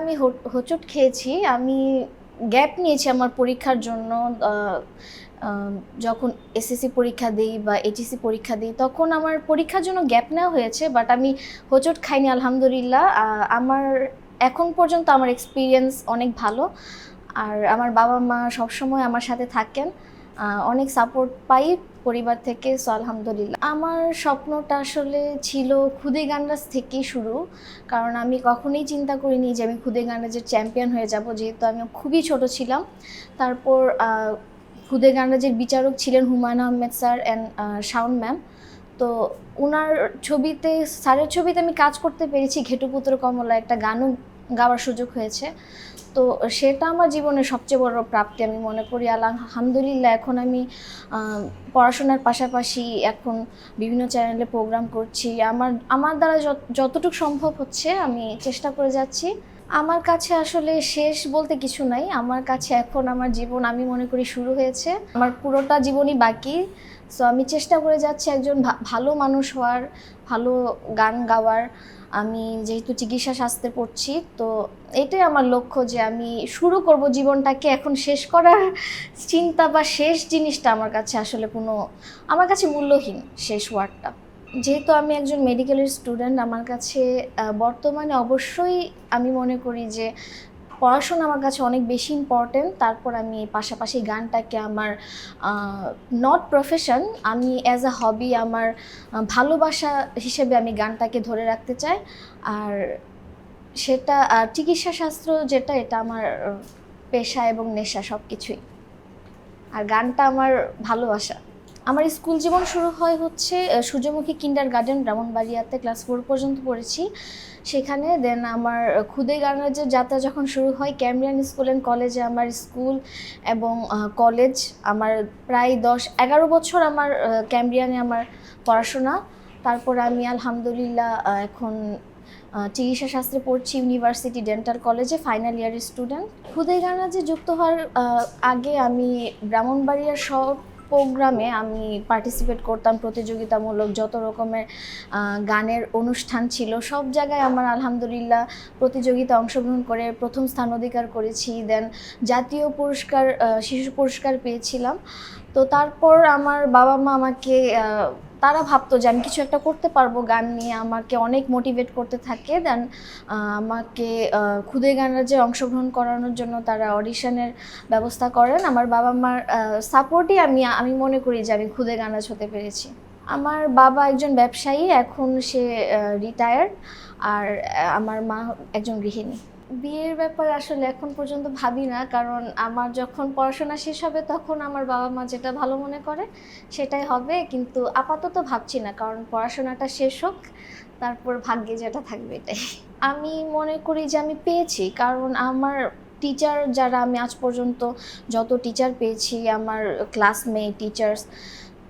আমি হোঁচট খেয়েছি। আমি গ্যাপ নিয়েছি আমার পরীক্ষার জন্য যখন এসএসসি পরীক্ষা দিই বা এইচএসসি পরীক্ষা দিই, তখন আমার পরীক্ষার জন্য গ্যাপ নেওয়া হয়েছে বাট আমি হোঁচট খাইনি, আলহামদুলিল্লাহ। আমার এখন পর্যন্ত আমার এক্সপিরিয়েন্স অনেক ভালো। আর আমার বাবা মা সবসময় আমার সাথে থাকেন। অনেক সাপোর্ট পাই। পরিবার থেকে, সো আলহামদুলিল্লাহ। আমার স্বপ্নটা আসলে ছিল খুদে গান্ডাস থেকেই শুরু। কারণ আমি কখনোই চিন্তা করিনি যে আমি খুদে গান্ডাজের চ্যাম্পিয়ন হয়ে যাব, যেহেতু আমি খুবই ছোট ছিলাম। তারপর খুদে গান্ডাজের বিচারক ছিলেন Humayun Ahmed sir and Shaon ma'am. তো ওনার ছবিতে, স্যারের ছবিতে আমি কাজ করতে পেরেছি ঘেটুপুত্র কমলা একটা গানও গাওয়ার সুযোগ হয়েছে। তো সেটা আমার জীবনের সবচেয়ে বড় প্রাপ্তি আমি মনে করি। আলহামদুলিল্লাহ, এখন আমি পড়াশোনার পাশাপাশি এখন বিভিন্ন চ্যানেলে প্রোগ্রাম করছি। আমার আমার দ্বারা যত- যতটুকু সম্ভব হচ্ছে আমি চেষ্টা করে যাচ্ছি। আমার কাছে আসলে শেষ বলতে কিছু নাই। আমার কাছে এখন আমার জীবন আমি মনে করি শুরু হয়েছে। আমার পুরোটা জীবনই বাকি। সো আমি চেষ্টা করে যাচ্ছি একজন ভালো মানুষ হওয়ার, ভালো গান গাওয়ার। আমি যেহেতু চিকিৎসা শাস্ত্রে পড়ছি, তো এটাই আমার লক্ষ্য যে আমি শুরু করব জীবনটাকে এখন শেষ করার চিন্তা বা শেষ জিনিসটা আমার কাছে আসলে কোনো, আমার কাছে মূল্যহীন শেষ ওয়ার্ডটা। যেহেতু আমি একজন মেডিকেলের স্টুডেন্ট আমার কাছে বর্তমানে অবশ্যই আমি মনে করি যে পড়াশোনা আমার কাছে অনেক বেশি ইম্পর্টেন্ট তারপর আমি পাশাপাশি গানটাকে আমার নট প্রফেশন আমি অ্যাজ আ হবি আমার ভালোবাসা হিসেবে আমি গানটাকে ধরে রাখতে চাই। আর সেটা, আর চিকিৎসা শাস্ত্র যেটা, এটা আমার পেশা এবং নেশা সব কিছুই আর গানটা আমার ভালোবাসা। আমার স্কুল জীবন শুরু হয় হচ্ছে সূর্যমুখী কিন্ডার গার্ডেন ব্রাহ্মণবাড়িয়াতে ক্লাস ফোর পর্যন্ত পড়েছি। সেখানে দেন আমার খুদে গানের যে যাত্রা যখন শুরু হয় ক্যামরিয়ান স্কুল অ্যান্ড কলেজে আমার স্কুল এবং কলেজ আমার প্রায় দশ এগারো বছর আমার ক্যামরিয়ানে আমার পড়াশোনা। তারপর আমি আলহামদুলিল্লাহ এখন চিকিৎসা শাস্ত্রে পড়ছি ইউনিভার্সিটি ডেন্টাল কলেজে ফাইনাল ইয়ারের স্টুডেন্ট খুদে গানাজে যুক্ত হওয়ার আগে আমি ব্রাহ্মণবাড়িয়ার সব প্রোগ্রামে আমি পার্টিসিপেট করতাম, প্রতিযোগিতামূলক যত রকমের গানের অনুষ্ঠান ছিল, সব জায়গায় আমার আলহামদুলিল্লাহ প্রতিযোগিতা অংশগ্রহণ করে প্রথম স্থান অধিকার করেছি। দেন জাতীয় পুরস্কার শিশু পুরস্কার পেয়েছিলাম। তো তারপর আমার বাবা মা আমাকে তারা ভাবতো যে আমি কিছু একটা করতে পারব, গান নিয়ে আমাকে অনেক মোটিভেট করতে থাকে। দেন আমাকে খুদে গানের যে অংশগ্রহণ করানোর জন্য তারা অডিশনের ব্যবস্থা করেন। আমার বাবা মার সাপোর্টই আমি আমি মনে করি যে আমি খুদে গানাজ হতে পেরেছি। আমার বাবা একজন ব্যবসায়ী, এখন সে রিটায়ার্ড আর আমার মা একজন গৃহিণী। বিয়ের ব্যাপারে আসলে এখন পর্যন্ত ভাবি না, কারণ আমার যখন পড়াশোনা শেষ হবে তখন আমার বাবা মা যেটা ভালো মনে করে সেটাই হবে, কিন্তু আপাতত ভাবছি না, কারণ পড়াশোনাটা শেষ হোক, তারপর ভাগ্যে যেটা থাকবে এটাই। আমি মনে করি যে আমি পেয়েছি, কারণ আমার টিচার যারা, আমি আজ পর্যন্ত যত টিচার পেয়েছি, আমার classmate teachers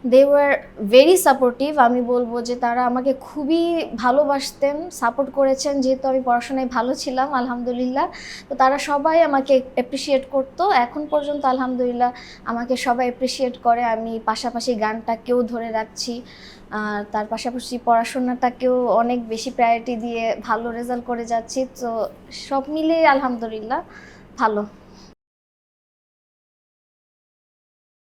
they were very supportive আমি বলব যে তারা আমাকে খুবই ভালোবাসতেন সাপোর্ট করেছেন। যেহেতু আমি পড়াশোনায় ভালো ছিলাম, আলহামদুলিল্লাহ। তো তারা সবাই আমাকে অ্যাপ্রিসিয়েট করতো। এখন পর্যন্ত আলহামদুলিল্লাহ আমাকে সবাই অ্যাপ্রিসিয়েট করে। আমি পাশাপাশি গানটাকেও ধরে রাখছি। আর তার পাশাপাশি পড়াশোনাটাকেও অনেক বেশি প্রায়োরিটি দিয়ে ভালো রেজাল্ট করে যাচ্ছি। তো সব মিলিয়ে আলহামদুলিল্লাহ ভালো।